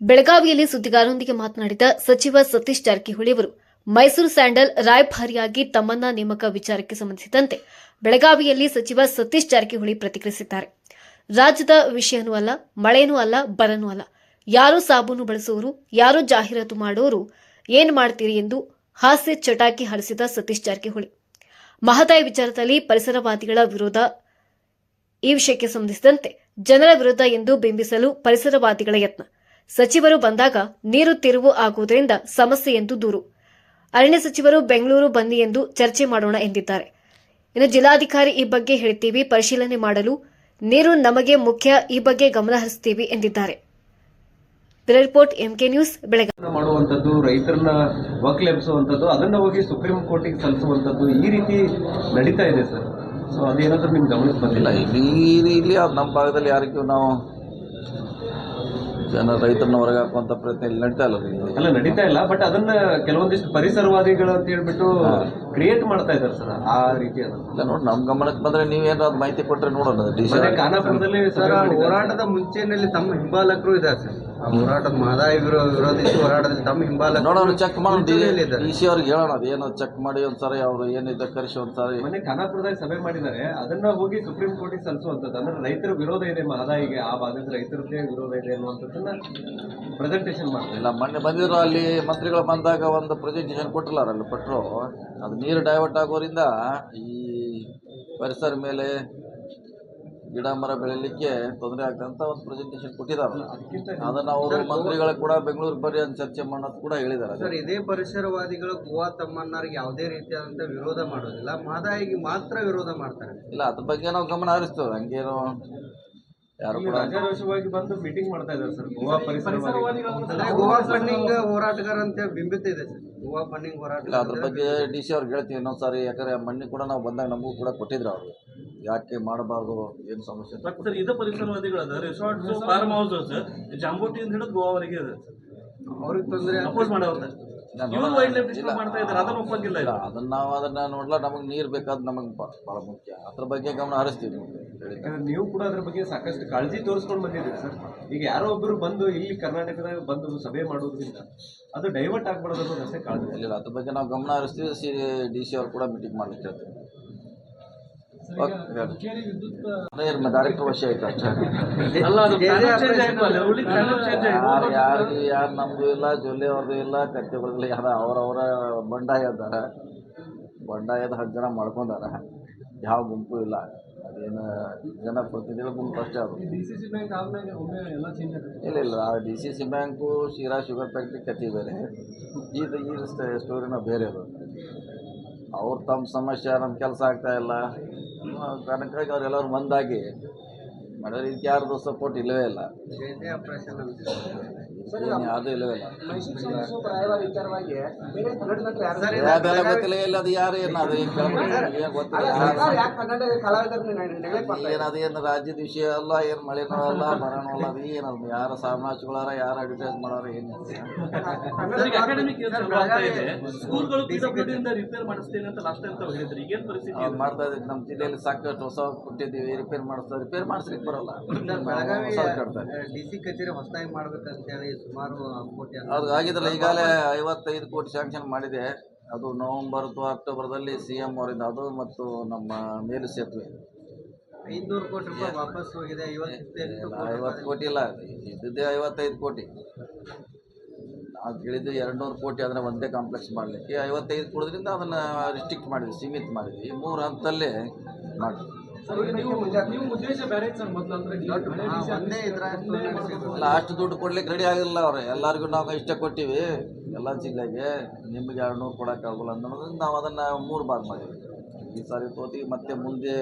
ಬೆಳಗಾವಿಯಲ್ಲಿ ಸುದ್ದಿಗಾರರೊಂದಿಗೆ ಮಾತನಾಡಿದ ಸಚಿವ ಸತೀಶ್ ಜಾರಕಿಹೊಳಿ ಅವರು, ಮೈಸೂರು ಸ್ಯಾಂಡಲ್ ರಾಯಭಾರಿಯಾಗಿ ತಮ್ಮನ್ನ ನೇಮಕ ವಿಚಾರಕ್ಕೆ ಸಂಬಂಧಿಸಿದಂತೆ ಬೆಳಗಾವಿಯಲ್ಲಿ ಸಚಿವ ಸತೀಶ್ ಜಾರಕಿಹೊಳಿ ಪ್ರತಿಕ್ರಿಯಿಸಿದ್ದಾರೆ. ರಾಜ್ಯದ ವಿಷಯನೂ ಅಲ್ಲ, ಮಳೆನೂ ಅಲ್ಲ, ಬರನೂ ಅಲ್ಲ. ಯಾರು ಸಾಬೂನು ಬಳಸುವವರು ಯಾರು ಜಾಹೀರಾತು ಮಾಡೋರು, ಏನ್ ಮಾಡ್ತೀರಿ ಎಂದು ಹಾಸ್ಯ ಚಟಾಕಿ ಹರಿಸಿದ ಸತೀಶ್ ಜಾರಕಿಹೊಳಿ. ಮಹದಾಯಿ ವಿಚಾರದಲ್ಲಿ ಪರಿಸರವಾದಿಗಳ ವಿರೋಧ ಈ ವಿಷಯಕ್ಕೆ ಸಂಬಂಧಿಸಿದಂತೆ ಜನರ ವಿರುದ್ಧ ಎಂದು ಬಿಂಬಿಸಲು ಪರಿಸರವಾದಿಗಳ ಯತ್ನ. ಸಚಿವರು ಬಂದಾಗ ನೀರು ತಿರುವು ಆಗುವುದರಿಂದ ಸಮಸ್ಯೆ ಎಂದು ದೂರು. ಅರಣ್ಯ ಸಚಿವರು ಬೆಂಗಳೂರು ಬನ್ನಿ ಎಂದು ಚರ್ಚೆ ಮಾಡೋಣ ಎಂದಿದ್ದಾರೆ. ಇನ್ನು ಜಿಲ್ಲಾಧಿಕಾರಿ ಈ ಬಗ್ಗೆ ಹೇಳ್ತೀವಿ ಪರಿಶೀಲನೆ ಮಾಡಲು. ನೀರು ನಮಗೆ ಮುಖ್ಯ ಈ ಬಗ್ಗೆ ಗಮನ ಹರಿಸ್ತೀವಿ ಎಂದಿದ್ದಾರೆ. Report MK news Belagavi. ಮಾಡುವಂಥದ್ದು ರೈತರನ್ನ ವಕ್ಲೆಬ್ಸುವಂಥದ್ದು ಅದನ್ನ ಹೋಗಿ ಸುಪ್ರೀಂ ಕೋರ್ಟಿಗೆ ಸಲ್ಲಿಸುವಂಥದ್ದು ಈ ರೀತಿ ನಡೀತಾ ಇದೆ ಸರ್. ಸೊ ಅದೇನಾದ್ರೂ ನಿಮ್ಗೆ ಗಮನಕ್ಕೆ ಬಂದಿಲ್ಲ? ಇಲ್ಲಿ ಇಲ್ಲಿ ನಮ್ಮ ಭಾಗದಲ್ಲಿ ಯಾರಿಗೂ ನಾವು ಜನ ರೈತರನ್ನ ಹೊರಗೆ ಹಾಕುವಂತ ಪ್ರಯತ್ನ ಇಲ್ಲಿ ನಡೀತಾ ಇಲ್ಲ. ಅಲ್ಲ ನಡೀತಾ ಇಲ್ಲ ಬಟ್ ಅದನ್ನ ಕೆಲವೊಂದಿಷ್ಟು ಪರಿಸರವಾದಿಗಳು ಅಂತ ಹೇಳ್ಬಿಟ್ಟು ಕ್ರಿಯೇಟ್ ಮಾಡ್ತಾ ಇದ್ದಾರೆ ಸರ್ ಆ ರೀತಿ ಅದು ಇಲ್ಲ ನೋಡಿ ನಮ್ಮ ಗಮನಕ್ಕೆ ಬಂದ್ರೆ ನೀವೇನಾದ್ರು ಅದು ಮಾಹಿತಿ ಕೊಟ್ಟರೆ ನೋಡೋಣ ಡಿ ಸಿ ಮತ್ತೆ ಖಾನಾಪುರದಲ್ಲಿ ಸರ್ ಹೋರಾಟದ ಮುಂಚೆನಲ್ಲಿ ತಮ್ಮ ಹಿಂಬಾಲಕರು ಇದ್ದಾರೆ ಸರ್. ಆ ಹೋರಾಟದ ಮಾದಾಯ ವಿರೋ ವಿರೋಧಿಸಿ ಹೋರಾಟದಲ್ಲಿ ತಮ್ಮ ಹಿಂಬಾಲ ನೋಡೋಣ ಚೆಕ್ ಮಾಡಿ. ಡಿ ಸಿ ಅವ್ರಿಗೆ ಹೇಳೋಣ ಅದೇನೋ ಚೆಕ್ ಮಾಡಿ ಒಂದ್ಸರಿ ಅವ್ರು ಏನಿದೆ ಕರೆಸಿ ಒಂದ್ಸರಿ. ಮೊನ್ನೆ ಖಾನಾಪುರದಾಗ ಸಭೆ ಮಾಡಿದ್ದಾರೆ ಅದನ್ನ ಹೋಗಿ ಸುಪ್ರೀಂ ಕೋರ್ಟಿಗೆ ಸಲ್ಲಿಸುವಂಥದ್ದು ಅಂದ್ರೆ ರೈತರ ವಿರೋಧ ಇದೆ ಮಹದಾಯಿಗೆ ಆ ಭಾಗದ ರೈತರದ್ದೇ ವಿರೋಧ ಇದೆ ಅನ್ನುವಂಥದ್ದನ್ನ ಪ್ರೆಸೆಂಟೇಷನ್ ಮಾಡಿದ್ರು ಇಲ್ಲ ಮೊನ್ನೆ ಬಂದಿದ್ರು ಅಲ್ಲಿ ಮಂತ್ರಿಗಳು ಬಂದಾಗ ಒಂದು ಪ್ರೆಸೆಂಟೇಷನ್ ಕೊಟ್ಟಿಲ್ಲ ಅಲ್ಲಿ ಕೊಟ್ಟರು ಅದು ನೀರು ಡೈವರ್ಟ್ ಆಗೋದ್ರಿಂದ ಈ ಪರಿಸರ ಮೇಲೆ ಗಿಡ ಮರ ಬೆಳಿಲಿಕ್ಕೆ ತೊಂದರೆ ಆಗ್ತಂತ ಒಂದು ಪ್ರೆಸೆಂಟೇಷನ್ ಕೊಟ್ಟಿದ್ದಾರೆ ಅದನ್ನು ಅವರು ಮಂತ್ರಿಗಳು ಕೂಡ ಬೆಂಗಳೂರು ಬರ್ರಿ ಅಂತ ಚರ್ಚೆ ಮಾಡೋದು ಕೂಡ ಹೇಳಿದ್ದಾರೆ ಸರ್ ಇದೇ ಪರಿಸರವಾದಿಗಳು ಗೋವಾ ತಮ್ಮಣ್ಣರಿಗೆ ಯಾವುದೇ ರೀತಿಯಾದಂಥ ವಿರೋಧ ಮಾಡೋದಿಲ್ಲ. ಮಾದಾಯಿಗೆ ಮಾತ್ರ ವಿರೋಧ ಮಾಡ್ತಾರೆ. ಇಲ್ಲ ಅದ್ರ ಬಗ್ಗೆ ನಾವು ಗಮನ ಹರಿಸ್ತೇವೆ. ಹಂಗೇನು ಯಾರು ಕೂಡ ರಾಜಾರೋಷವಾಗಿ ಬಂದು ಮೀಟಿಂಗ್ ಮಾಡ್ತಾ ಇದ್ದಾರೆ ಸರ್. ಗೋವಾ ಪರಿಸರವಾದಿ ಅಂದ್ರೆ ಗೋವಾ ಫಂಡಿಂಗ್ ಹೋರಾಟಗಾರ ಅಂತ ಬಿಂಬಿತ ಇದೆ ಸರ್. ಗೋವಾ ಫಂಡಿಂಗ್ ಹೋರಾಟ ಅದ್ರ ಬಗ್ಗೆ ಡಿ ಸಿ ಅವ್ರಿಗೆ ಹೇಳ್ತೀವಿ ಇನ್ನೊಂದ್ಸಾರಿ. ಯಾಕಂದ್ರೆ ಮಣ್ಣಿ ಕೂಡ ನಾವು ಬಂದಾಗ ನಮಗೂ ಕೂಡ ಕೊಟ್ಟಿದ್ರು ಅವರು. ಯಾಕೆ ಮಾಡಬಾರ್ದು ಏನು ಸಮಸ್ಯೆ ಅಂತ ಸರ್ ಇದು ಪರಿಸರವಾದಿಗಳು ಅದ ರೆಸಾರ್ಟ್ಸ್ ಫಾರ್ಮ್ ಹೌಸಸ್ ಜಾಂಬೋಟಿಯಿಂದ ಹಿಡಿದು ಗೋವಾವರೆಗೆ ಇದೆ ಅವ್ರಿಗೆ ತೊಂದರೆ ಅಪೋಸ್ ಇದ್ದಾರೆ ಅದನ್ನ ನಾವು ಅದನ್ನ ನೋಡ್ಲ ನಮಗೆ ನೀರು ಬೇಕಾದ್ ನಮಗೆ ಬಹಳ ಮುಖ್ಯ. ಅದ್ರ ಬಗ್ಗೆ ಗಮನ ಹರಿಸ್ತೀವಿ. ಯಾಕಂದ್ರೆ ನೀವು ಕೂಡ ಅದ್ರ ಬಗ್ಗೆ ಸಾಕಷ್ಟು ಕಾಳಜಿ ತೋರಿಸ್ಕೊಂಡು ಬಂದಿದ್ದೀರಿ ಸರ್. ಈಗ ಯಾರೋ ಒಬ್ಬರು ಬಂದು ಇಲ್ಲಿ ಕರ್ನಾಟಕದಾಗ ಬಂದು ಸಭೆ ಮಾಡೋದ್ರಿಂದ ಅದು ಡೈವರ್ಟ್ ಆಗ್ಬಾರ್ದು ಬಗ್ಗೆ ಅಷ್ಟೇ ಕಾಳಜಿ. ಇಲ್ಲ ಅದ್ರ ಬಗ್ಗೆ ನಾವು ಗಮನ ಹರಿಸ್ತೀವಿ. ಸಿ ಡಿ ಸಿ ಅವ್ರು ಕೂಡ ಮೀಟಿಂಗ್ ಮಾಡ್ಲಿಕ್ಕೆ ಹೇಳ್ತೀವಿ ಡೈರೆಕ್ಟರ್ ವಶ ಆಯ್ತು ಅಷ್ಟೇ. ಅಲ್ಲ ಅದು ಚೇಂಜ್ ಆಯ್ತು ಅಲ್ಲಿ ಚೇಂಜ್ ಯಾರು ಯಾರು ಯಾರು ನಮ್ಮದು ಇಲ್ಲ ಜೊಲ್ಲೆ ಅವ್ರದ್ದು ಇಲ್ಲ ಕತ್ತೆಗಳಿಲ್ಲ ಯಾರ ಅವರವರ ಬಂಡಾಯ ಅದಾರ. ಬಂಡಾಯದ ಹತ್ತು ಜನ ಮಾಡ್ಕೊಂಡಾರ. ಯಾವ ಗುಂಪು ಇಲ್ಲ. ಅದೇನು ಜನಪ್ರತಿನಿಧಿಗಳ ಗುಂಪು ಅಷ್ಟೇ ಅದು. ಇಲ್ಲ ಇಲ್ಲ ಆ D C C bank Shira sugar factory ಕತೆ ಬೇರೆ ಇದು ಈ ಸ್ಟೋರಿನ ಬೇರೆ ಅದು. ಅವ್ರು ತಮ್ಮ ಸಮಸ್ಯೆ ನಮ್ಮ ಕೆಲಸ ಆಗ್ತಾ ಇಲ್ಲ. ಆ ಕಾರಣಕ್ಕಾಗಿ ಅವರೆಲ್ಲರೂ ಒಂದಾಗಿ ಮಾಡಿದ್ರೆ ಇದಕ್ಕೆ ಯಾರ್ದು ಸಪೋರ್ಟ್ ಇಲ್ಲವೇ ಇಲ್ಲ. ಯಾವುದೂ ಇಲ್ಲವೇ ಇಲ್ಲ. ಗೊತ್ತಿಲ್ಲ ಇಲ್ಲ ಅದು ಯಾರು ಏನು ಅದು ಏನು ಕೇಳ್ಬೇಕು ಏನು ಗೊತ್ತಿಲ್ಲ. ಏನು ರಾಜ್ಯದ ವಿಷಯ ಅಲ್ಲ ಏನು ಮಳೆನೂ ಅಲ್ಲ ಬರನೂ ಅಲ್ಲ ಅದು ಏನು ಅದು? ಯಾರು ಸಾಮ್ರಾಜ್ಯಗಳಾರ ಯಾರು ಅಡ್ವರ್ಟೈಸ್ ಮಾಡೋರು ಏನು? ಮಾಡ್ತಾ ಇದ್ದೀವಿ ನಮ್ಮ ಜಿಲ್ಲೆಯಲ್ಲಿ ಸಾಕಷ್ಟು ಹೊಸ ಕೊಟ್ಟಿದ್ದೀವಿ ರಿಪೇರ್ ಮಾಡಿಸ್ತಾರೆ ರಿಪೇರ್ ಮಾಡಿಸ್ಲಿಕ್ಕೆ ಬರಲ್ಲ. ಬೆಳಗಾವಿ ಡಿ ಸಿ ಕಚೇರಿ ಹೊಸದಾಗಿ ಮಾಡ್ಬೇಕಂತೇಳಿ ಸುಮಾರು ಕೋಟಿ ಅದು ಆಗಿದ್ರಲ್ಲ ಈಗಾಗಲೇ ಐವತ್ತೈದು ಕೋಟಿ ಸ್ಯಾಂಕ್ಷನ್ ಮಾಡಿದೆ. ಅದು ನವೆಂಬರ್ ಅಥವಾ ಅಕ್ಟೋಬರ್ದಲ್ಲಿ ಸಿ ಎಂ ಅವರಿಂದ ಅದು ಮತ್ತು ನಮ್ಮ ಮೇಲು ಸೇತುವೆ. ಐದುನೂರು ಕೋಟಿ ರೂಪಾಯಿ ವಾಪಸ್ ಹೋಗಿದೆ ಐವತ್ತು ಕೋಟಿ ಇಲ್ಲ ಇದ್ದಿದ್ದೇ ಐವತ್ತೈದು ಕೋಟಿ. ಅದು ಹೇಳಿದ್ದು ಎರಡು ನೂರು ಕೋಟಿ ಅಂದರೆ ಒಂದೇ ಕಾಂಪ್ಲೆಕ್ಸ್ ಮಾಡಲಿಕ್ಕೆ. ಐವತ್ತೈದು ಕೊಡೋದ್ರಿಂದ ಅದನ್ನು ರಿಸ್ಟ್ರಿಕ್ಟ್ ಮಾಡಿದ್ವಿ ಸೀಮಿತ ಮಾಡಿದ್ವಿ. ಮೂರು ಹಂತದಲ್ಲಿ ಮಾಡಿದ್ವಿ ಅಷ್ಟು ದುಡ್ಡು ಕೊಡ್ಲಿಕ್ಕೆ ರೆಡಿ ಆಗಿಲ್ಲ ಅವ್ರೆ. ಎಲ್ಲರಿಗೂ ನಾವು ಇಷ್ಟ ಕೊಟ್ಟಿವಿ. ಎಲ್ಲ ಜಿಲ್ಲೆಗೆ ನಿಮ್ಗೆ ಎರಡು ನೂರು ಕೊಡೋಕ್ಕಾಗಲ್ಲ ಅಂತ ನಾವು ಅದನ್ನು ಮೂರು ಬಾರ್ ಮಾಡಿದ್ವಿ. ಈ ಸಾರಿ ತೋತಿ ಮತ್ತೆ ಮುಂದೆ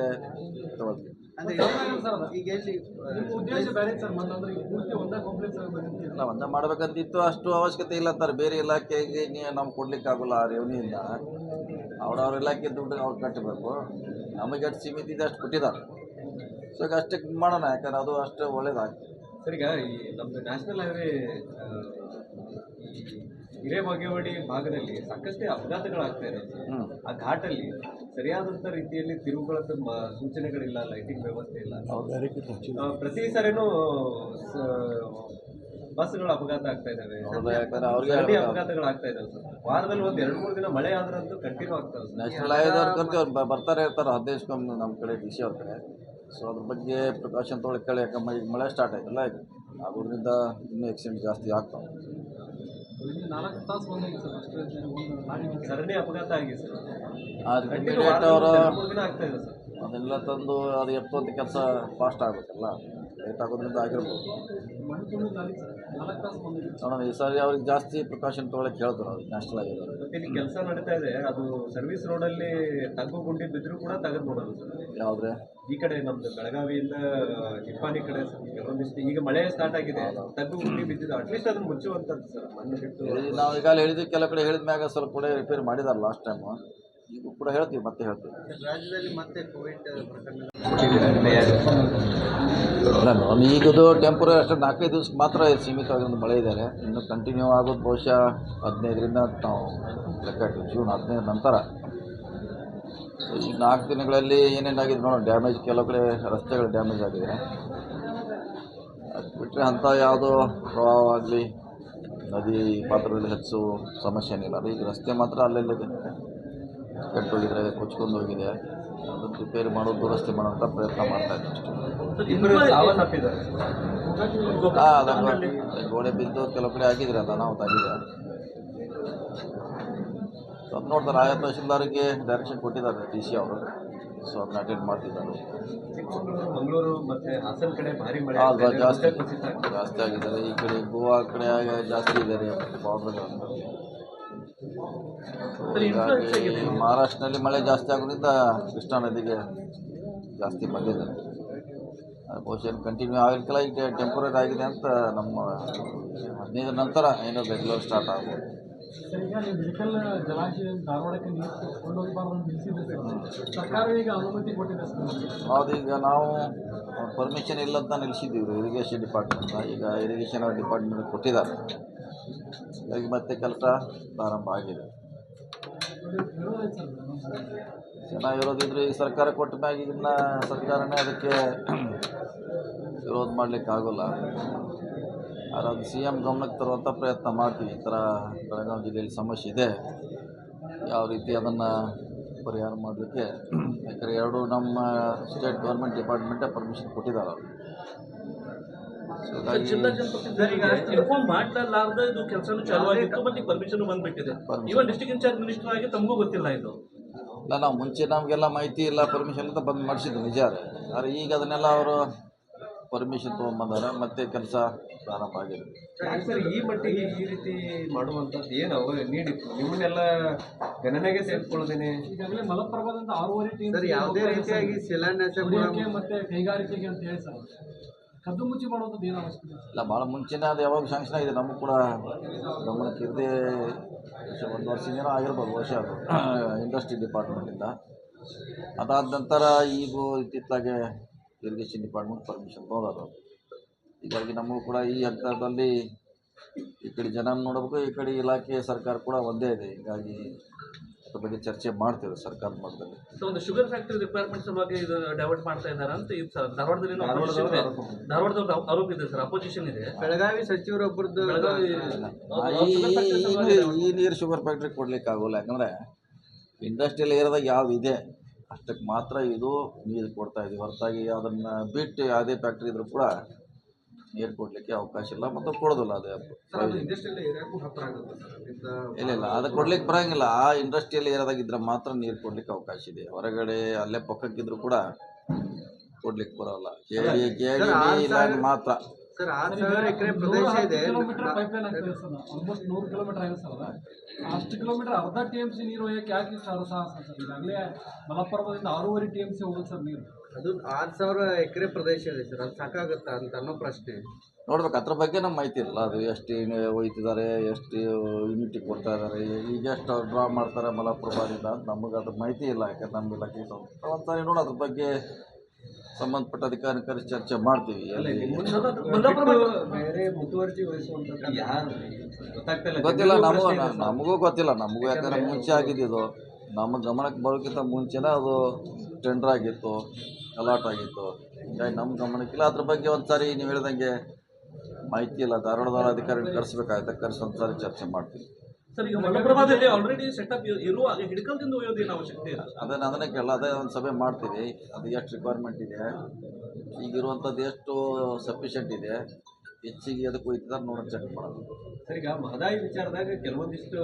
ಇಲ್ಲ ಒಂದೇ ಮಾಡ್ಬೇಕಂತಿತ್ತು ಅಷ್ಟು ಅವಶ್ಯಕತೆ ಇಲ್ಲ ಅಂತಾರೆ. ಬೇರೆ ಇಲಾಖೆಗೆ ನೀವು ನಾವು ಕೊಡ್ಲಿಕ್ಕೆ ಆಗೋಲ್ಲ ಆ ರೆವೆನ್ಯೂಯಿಂದ ಅವ್ರವ್ರ ಇಲಾಖೆ ದುಡ್ಡು ಅವ್ರು ಕಟ್ಟಬೇಕು ನಮಗೆ ಅಷ್ಟು ಸೀಮಿತ ಇದೆ ಅಷ್ಟು ಕೊಟ್ಟಿದ್ದಾರೆ. ಸೊ ಈಗ ಅಷ್ಟಕ್ಕೆ ಮಾಡೋಣ ಯಾಕಂದ್ರೆ ಅದು ಅಷ್ಟು ಒಳ್ಳೇದಾಗ್ತದೆ. ಸರಿ ಈಗ ಈ ನಮ್ದು ನ್ಯಾಷನಲ್ ಹೈವೇ ಹಿರೇಬಾಗೇವಾಡಿ ಭಾಗದಲ್ಲಿ ಸಾಕಷ್ಟು ಅಪಘಾತಗಳಾಗ್ತಾ ಇದೆ ಹ್ಞೂ ಆ ಘಾಟಲ್ಲಿ ಸರಿಯಾದಂಥ ರೀತಿಯಲ್ಲಿ ತಿರುವುಗಳ ಸೂಚನೆಗಳಿಲ್ಲ ಲೈಟಿಂಗ್ ವ್ಯವಸ್ಥೆ ಇಲ್ಲ. ಆ, ಪ್ರತಿ ಸರಿನೂ ಸ- ಬಸ್ಗಳು ಅಪಘಾತ ಆಗ್ತಾ ಇದಾವೆ. ಅವ್ರಿಗೆ ಅಪಘಾತಗಳು ಆಗ್ತಾ ಇದಾವೆ ಸರ್. ವಾರದಲ್ಲಿ ಒಂದ್ ಎರಡ್ ಮೂರು ದಿನ ಮಳೆ ಆದ್ರಂತೂ ಕಂಟಿನ್ಯೂ ಆಗ್ತಾವೆ ಸರ್. ನ್ಯಾಷನಲ್ ಹೈವೇದವ್ರು ಕರ್ತೀವಿ ಅವ್ರು ಬ- ಬರ್ತಾರೆ ಇರ್ತಾರೆ ಹದಿನೈದು ನಮ್ಮ ಕಡೆ ಡಿ ಸಿ ಅವ್ರ ಕಡೆ. ಸೊ ಅದ್ರ ಬಗ್ಗೆ ಪ್ರಿಕಾಷನ್ ತೊಗೊಳಕ್ಕೆ ಯಾಕಂದ್ರೆ ಈಗ ಮಳೆ ಸ್ಟಾರ್ಟ್ ಆಯ್ತಲ್ಲ ಈಗ. ಆಗೋದ್ರಿಂದ ಇನ್ನೂ ಎಕ್ಸಿಡೆಂಟ್ ಜಾಸ್ತಿ ಆಗ್ತಾವೆ. ನಾಲ್ಕು ತಾಸು ಬಂದಾಗಿ ಸರ್ ಅಷ್ಟೇ ಒಂದು ಲಾರಿ ಸರಣಿ ಅಪಘಾತ ಆಗಿದೆ ಸರ್. ಅದೆಲ್ಲ ತಂದು ಅದು ಎತ್ತುವಂಥ ಕೆಲಸ ಫಾಸ್ಟ್ ಆಗಬೇಕಲ್ಲ ಲೇಟ್ ಆಗೋದ್ರಿಂದ ಆಗಿರ್ಬೋದು ನೋಡೋಣ ಈ ಸಾರಿ ಅವ್ರಿಗೆ ಜಾಸ್ತಿ ಪ್ರಿಕಾಷನ್ ತೊಗೊಳಕ್ಕೆ ಹೇಳ್ತಾರೆ ಅವ್ರಿಗೆ ನ್ಯಾಷನಲ್ ಆಗಿದೆ ಇಲ್ಲಿ ಕೆಲಸ ನಡೀತಾ ಇದೆ. ಅದು ಸರ್ವಿಸ್ ರೋಡಲ್ಲಿ ತಗ್ಗು ಗುಂಡಿ ಬಿದ್ದರೂ ಕೂಡ ತೆಗೆದು ನೋಡೋದು ಸರ್. ಯಾವುದ್ರೆ? ಈ ಕಡೆ ನಮ್ದು ಬೆಳಗಾವಿಯಿಂದ ಚಿಪ್ಪಾನಿ ಕಡೆ ಕೆಲವೊಂದಿಷ್ಟು. ಈಗ ಮಳೆ ಸ್ಟಾರ್ಟ್ ಆಗಿದೆ. ತಗ್ಗು ಗುಂಡಿ ಬಿದ್ದಿದ್ದು ಅಟ್ಲೀಸ್ಟ್ ಅದನ್ನು ಮುಚ್ಚುವಂತದ್ದು ಸರ್ ಮಣ್ಣು ಬಿಟ್ಟು. ನಾವು ಈಗಾಗಲೇ ಹೇಳಿದ್ವಿ ಕೆಲವು ಕಡೆ ಹೇಳಿದ ಮ್ಯಾಗ ಸ್ವಲ್ಪ ಕೂಡ ರಿಪೇರ್ ಮಾಡಿದಾರೆ ಲಾಸ್ಟ್ ಟೈಮು ಈಗ ಕೂಡ ಹೇಳ್ತೀವಿ ಮತ್ತೆ ಹೇಳ್ತೀವಿ. ರಾಜ್ಯದಲ್ಲಿ ಮತ್ತೆ ಕೋವಿಡ್ ನಾನು ಈಗದು ಟೆಂಪರ ಅಷ್ಟೇ ನಾಲ್ಕೈದು ದಿವ್ಸಕ್ಕೆ ಮಾತ್ರ ಸೀಮಿತವಾಗಿ ಒಂದು ಮಳೆ ಇದ್ದಾರೆ ಇನ್ನು ಕಂಟಿನ್ಯೂ ಆಗೋದು ಬಹುಶಃ ಹದಿನೈದರಿಂದ ನಾವು ಲೆಕ್ಕ ಜೂನ್ ಹದಿನೈದು ನಂತರ. ಈ ನಾಲ್ಕು ದಿನಗಳಲ್ಲಿ ಏನೇನಾಗಿದೆ ನೋಡೋಣ. ಡ್ಯಾಮೇಜ್ ಕೆಲವು ಕಡೆ ರಸ್ತೆಗಳು ಡ್ಯಾಮೇಜ್ ಆಗಿದೆ ಅದು ಬಿಟ್ಟರೆ ಅಂಥ ಯಾವುದೋ ಪ್ರವಾಹ ಆಗಲಿ ನದಿ ಪಾತ್ರದಲ್ಲಿ ಹೆಚ್ಚು ಸಮಸ್ಯೆ ಏನಿಲ್ಲ. ಅದು ಈಗ ರಸ್ತೆ ಮಾತ್ರ ಅಲ್ಲೆಲ್ಲಿದೆ ಕೆಟ್ಟೋಗಿದ್ರೆ ಕೊಚ್ಕೊಂಡು ಹೋಗಿದೆ. ಅದನ್ನು ರಿಪೇರಿ ಮಾಡೋ ದುರಸ್ತಿ ಮಾಡೋಂಥ ಪ್ರಯತ್ನ ಮಾಡ್ತಾ ಇದ್ದೀವಿ ಹಾಂ ಗೋಡೆ ಬಿದ್ದು ಕೆಲವು ಕಡೆ ಆಗಿದ್ರೆ ಅದು ಅನಾಹುತ ಆಗಿದೆ ಸೊ ಅದು ನೋಡ್ತಾರೆ. ಆಯಾ ತಹಶೀಲ್ದಾರಿಗೆ ಡೈರೆಕ್ಷನ್ ಕೊಟ್ಟಿದ್ದಾರೆ ಡಿ ಸಿ ಅವರು. ಸೊ ಅದನ್ನ ಅಟೆಂಡ್ ಮಾಡ್ತಿದ್ದಾರೆ. ಚಿಕ್ಕಮಗಳೂರು ಮಂಗಳೂರು ಮತ್ತೆ ಹಾಸನ ಕಡೆ ಭಾರಿ ಮಳೆ ಅದು ಆಗ್ತಾ ಇದೆ. ಜಾಸ್ತಿ. ಆಗಿದ್ದಾರೆ. ಈ ಕಡೆ ಗೋವಾ ಕಡೆ ಆಗ- ಜಾಸ್ತಿ ಇದ್ದಾರೆ. ಬಾರ್ಡರ್ಗಳನ್ನು ಮಹಾರಾಷ್ಟ್ರದಲ್ಲಿ ಮಳೆ ಜಾಸ್ತಿ ಆಗೋದ್ರಿಂದ ಕೃಷ್ಣಾ ನದಿಗೆ ಜಾಸ್ತಿ ಬಂದಿದೆ. ಬಹುಶಃ ಕಂಟಿನ್ಯೂ ಆಗಿರ್ಕಿಲ್ಲ ಈಗ ಟೆಂಪರರಿ ಆಗಿದೆ ಅಂತ ನಮ್ಮ ಹದಿನೈದರ ನಂತರ ಏನೋ ಬೆಂಗಳೂರು ಸ್ಟಾರ್ಟ್ ಆಗ್ಬೋದು ಸರ್, ಈಗ ಈಗ ನಾವು ಪರ್ಮಿಷನ್ ಇಲ್ಲ ಅಂತ ನಿಲ್ಲಿಸಿದ್ದೀವಿ ಇರಿಗೇಷನ್ ಡಿಪಾರ್ಟ್ಮೆಂಟ್ ಈಗ ಇರಿಗೇಷನ್ ಡಿಪಾರ್ಟ್ಮೆಂಟ್ ಕೊಟ್ಟಿದ್ದಾರೆ. ಈಗ ಮತ್ತೆ ಕೆಲಸ ಪ್ರಾರಂಭ ಆಗಿದೆ. ಚೆನ್ನಾಗಿರೋದಿದ್ರೆ ಈ ಸರ್ಕಾರ ಕೊಟ್ಟ ಮ್ಯಾಗ ಸರ್ಕಾರನೇ ಅದಕ್ಕೆ ವಿರೋಧ ಮಾಡಲಿಕ್ಕೆ ಅದು ಸಿ ಎಂ ಗಮನಕ್ಕೆ ತರುವಂಥ ಪ್ರಯತ್ನ ಮಾಡ್ತೀವಿ. ಈ ಥರ ಬೆಳಗಾವಿ ಜಿಲ್ಲೆಯಲ್ಲಿ ಸಮಸ್ಯೆ ಇದೆ. ಯಾವ ರೀತಿ ಅದನ್ನು ಪರಿಹಾರ ಮಾಡಲಿಕ್ಕೆ? ಯಾಕಂದರೆ ಎರಡು ನಮ್ಮ ಸ್ಟೇಟ್ ಗೌರ್ಮೆಂಟ್ ಡಿಪಾರ್ಟ್ಮೆಂಟೇ ಪರ್ಮಿಷನ್ ಕೊಟ್ಟಿದ್ದಾರೆ ಅವರು. ಮಾಡಲಾರ್ದ ಇದು ಕೆಲಸನೂ ಚಾಲು ಆಗಿತ್ತು ಮತ್ತೆ ಪರ್ಮಿಷನ್ ಬಂದ್ಬಿಟ್ಟಿದೆ. ಇವನ್ ಡಿಸ್ಟ್ರಿಕ್ಟ್ ಇನ್ಚಾರ್ಜ್ ಮಿನಿಸ್ಟರ್ ಆಗಿ ತಮಗೂ ಗೊತ್ತಿಲ್ಲ ಇದು. ಇಲ್ಲ ನಾವು ಮುಂಚೆ ನಮಗೆಲ್ಲ ಮಾಹಿತಿ ಇಲ್ಲ ಪರ್ಮಿಷನ್ ಅಂತ ಬಂದು ಮಾಡಿಸಿದ್ದು ನಿಜ ಆದರೆ ಈಗ ಅದನ್ನೆಲ್ಲ ಅವರು ಪರ್ಮಿಷನ್ ತೊಗೊಂಬಂದಾರೆ ಮತ್ತೆ ಕೆಲಸ ಪ್ರಾರಂಭ ಆಗಿದೆ ಸರ್ ಈ ಮಟ್ಟಿಗೆ ಈ ರೀತಿ ಮಾಡುವಂಥದ್ದು ಏನು ಅವರು ನೀಡಿತ್ತು ನಿಮ್ಮನ್ನೆಲ್ಲ ಗಣನೆಗೆ ತೆಗೆದುಕೊಳ್ಳೋದೇನೆ ಈಗಾಗಲೇ ಮಲಪ್ರಭಾದಿಂದ ಆರೂವರೆ ಟೀಮ್ ಸರ್ ಯಾವುದೇ ರೀತಿಯಾಗಿ ಶಿಲಾನ್ಯಾಸ ಮತ್ತೆ ಕೈಗಾರಿಕೆಗೆ ಅಂತ ಹೇಳಿ ಸರ್. ಕದ್ದು ಮುಚ್ಚಿ ಮಾಡೋದು ಏನು ಅವಶ್ಯಕತೆ ಇಲ್ಲ. ಭಾಳ ಮುಂಚೆನೇ ಅದು ಯಾವಾಗ ಶಾಂಕ್ಷನ್ ಆಗಿದೆ ನಮಗೂ ಕೂಡ ಗಮನಕ್ಕೆ ಇರದೇ ಒಂದು ವರ್ಷದಿಂದ ಆಗಿರ್ಬೋದು ವರ್ಷ ಅದು. ಇಂಡಸ್ಟ್ರಿ ಡಿಪಾರ್ಟ್ಮೆಂಟಿಂದ ಅದಾದ ನಂತರ ಈಗ ಇತ್ತಿತ್ತಲಾಗೆ ಇರಿಗೇಷನ್ ಡಿಪಾರ್ಟ್ಮೆಂಟ್ ಪರ್ಮಿಷನ್ ತೊಗೊಂಡರು ಹೀಗಾಗಿ ನಮಗೂ ಕೂಡ ಈ ಹಂತದಲ್ಲಿ ಈ ಕಡೆ ಜನ ನೋಡಬೇಕು ಈ ಕಡೆ ಇಲಾಖೆ ಸರ್ಕಾರ ಕೂಡ ಒಂದೇ ಇದೆ. ಹೀಗಾಗಿ ಅದ್ರ ಬಗ್ಗೆ ಚರ್ಚೆ ಮಾಡ್ತೇವೆ ಸರ್ಕಾರದ ಮಟ್ಟದಲ್ಲಿ. ಸೊ ಒಂದು ಶುಗರ್ ಫ್ಯಾಕ್ಟರಿ ರಿಕ್ವೈರ್ಮೆಂಟ್ ಸಲುವಾಗಿ ಇದು ಡೈವರ್ಟ್ ಮಾಡ್ತಾ ಇದ್ದಾರೆ ಅಂತ ಇದು ಸರ್ ಧಾರವಾಡದಲ್ಲಿ ಏನೋ opposition ಇದೆ. ಧಾರವಾಡದಲ್ಲಿ ಆರೋಪ ಇದೆ ಸರ್ ಅಪೋಸಿಷನ್ ಇದೆ. ಬೆಳಗಾವಿ ಸಚಿವರೊಬ್ಬರದ್ದು ಬೆಳಗಾವಿ ಈ ಈ ನೀರು- ಈ ನೀರು ಶುಗರ್ ಫ್ಯಾಕ್ಟ್ರಿ ಕೊಡ್ಲಿಕ್ಕೆ ಆಗೋಲ್ಲ ಯಾಕಂದ್ರೆ ಇಂಡಸ್ಟ್ರಿಯಲ್ ಏರಿಯಾದಾಗ ಯಾವ್ದು ಇದೆ? ಅಷ್ಟಕ್ಕೆ ಮಾತ್ರ ಇದು ನೀರು ಕೊಡ್ತಾ ಇದೆ. ಹೊರತಾಗಿ ಅದನ್ನು ಬಿಟ್ಟು ಯಾವುದೇ ಫ್ಯಾಕ್ಟ್ರಿ ಇದ್ರೂ ಕೂಡ ನೀರು ಕೊಡಲಿಕ್ಕೆ ಅವಕಾಶ ಇಲ್ಲ ಮತ್ತು ಕೊಡೋದಿಲ್ಲ ಅದೇ ಇಲ್ಲ ಇಲ್ಲ ಅದು ಕೊಡ್ಲಿಕ್ಕೆ ಬರೋಂಗಿಲ್ಲ. ಆ ಇಂಡಸ್ಟ್ರಿಯಲ್ ಏರಿಯಾದಾಗ ಇದ್ರೆ ಮಾತ್ರ ನೀರು ಕೊಡಲಿಕ್ಕೆ ಅವಕಾಶ ಇದೆ. ಹೊರಗಡೆ ಅಲ್ಲೇ ಪಕ್ಕಕ್ಕಿದ್ರು ಕೂಡ ಕೊಡ್ಲಿಕ್ಕೆ ಬರೋಲ್ಲ. ಕೆ ಡಿ ಕೆ ಡಿ ಮಾತ್ರ. ಸರ್ ಆರು ಸಾವಿರ ಎಕರೆ ಪ್ರದೇಶ ಇದೆ. ಕಿಲೋಮೀಟರ್ ಪೈಪ್ ಲೈನ್ ಆಗ್ತದೆ ಸರ್ ಆಲ್ಮೋಸ್ಟ್ ನೂರು ಕಿಲೋಮೀಟರ್ ಆಗಿದೆ ಸರ್. ಅಷ್ಟು ಕಿಲೋಮೀಟರ್ ಅರ್ಧ ಟಿ ಎಂ ಸಿ ನೀರು ಒಯ್ಯಕ್ಕೆ ಯಾಕೆ ಇಷ್ಟು ಅರ್ಧ ಸಾಹಸ ಸರ್ ಈಗಾಗಲೇ ಮಲಪ್ರಭಾದಿಂದ ಆರೂವರೆ ಟಿ ಎಂ ಸಿ ಹೋಗುತ್ತೆ ಸರ್ ನೀರು. ಅದು ಆರು ಸಾವಿರ ಎಕರೆ ಪ್ರದೇಶ ಇದೆ ಸರ್ ಅದು ಸಾಕಾಗುತ್ತಾ ಅಂತ ಅನ್ನೋ ಪ್ರಶ್ನೆ. ನೋಡ್ಬೇಕು ಅದ್ರ ಬಗ್ಗೆ ನಮ್ಮ ಮಾಹಿತಿ ಇಲ್ಲ. ಅದು ಎಷ್ಟು ಒಯ್ತಿದ್ದಾರೆ ಎಷ್ಟು ಯೂನಿಟಿಗೆ ಕೊಡ್ತಾ ಇದ್ದಾರೆ ಈಗ ಎಷ್ಟು ಡ್ರಾ ಮಾಡ್ತಾರೆ ಮಲಪ್ರಭಾದಿಂದ ಅಂತ ನಮಗೆ ಅದ್ರ ಮಾಹಿತಿ ಇಲ್ಲ ಯಾಕಂದ್ರೆ ನಮ್ಮ ಇಲಾಖೆ ಒಂದ್ಸಾರಿ ನೋಡಿ ಅದ್ರ ಬಗ್ಗೆ ಸಂಬಂಧಪಟ್ಟ ಅಧಿಕಾರಿ ಕರೆಸಿ ಚರ್ಚೆ ಮಾಡ್ತೀವಿ. ಗೊತ್ತಿಲ್ಲ ನಮಗೂ. ನಮಗೂ ಗೊತ್ತಿಲ್ಲ ನಮಗೂ ಯಾಕಂದ್ರೆ ಮುಂಚೆ ಆಗಿದ್ದು ನಮ್ಮ ಗಮನಕ್ಕೆ ಬರೋಕ್ಕಿಂತ ಮುಂಚೆನೇ ಅದು ಟೆಂಡರ್ ಆಗಿತ್ತು ಅಲಾಟ್ ಆಗಿತ್ತು. ಹೀಗಾಗಿ ನಮ್ಮ ಗಮನಕ್ಕಿಲ್ಲ ಅದ್ರ ಬಗ್ಗೆ ಒಂದು ಸಾರಿ ನೀವು ಹೇಳ್ದಂಗೆ ಮಾಹಿತಿ ಇಲ್ಲ. ಧಾರವಾಡದ ಅಧಿಕಾರಿಗಳು ಕರೆಸ್ಬೇಕಾಗುತ್ತೆ. ಕರೆಸಿ ಒಂದ್ಸಾರಿ ಚರ್ಚೆ ಮಾಡ್ತೀವಿ. ಸರ್ ಈಗ ಮಲಪ್ರಭಾದಲ್ಲಿ ಆಲ್ರೆಡಿ ಸೆಟಪ್ ಇರುವಾಗ ಹಿಡ್ಕಲ್ದಿಂದ ಒಯ್ಯೋದೇನು ಅವಶ್ಯಕತೆ ಇಲ್ಲ. ಅದನ್ನ ಅದನ್ನೇ ಕೇಳಲ್ಲ ಅದೇ ಒಂದು ಸಭೆ ಮಾಡ್ತೀವಿ. ಅದು ಎಷ್ಟು ರಿಕ್ವೈರ್ಮೆಂಟ್ ಇದೆ ಈಗಿರುವಂಥದ್ದು ಎಷ್ಟು ಸಫಿಷಿಯೆಂಟ್ ಇದೆ ಹೆಚ್ಚಿಗೆ ಅದಕ್ಕೆ ಹೋಯ್ತಿದ್ದಾರೆ ನೋಡೋಣ ಚೆಕ್ ಮಾಡೋದು. ಸರಿ ಈಗ ಮಹದಾಯಿ ವಿಚಾರದಾಗ ಕೆಲವೊಂದಿಷ್ಟು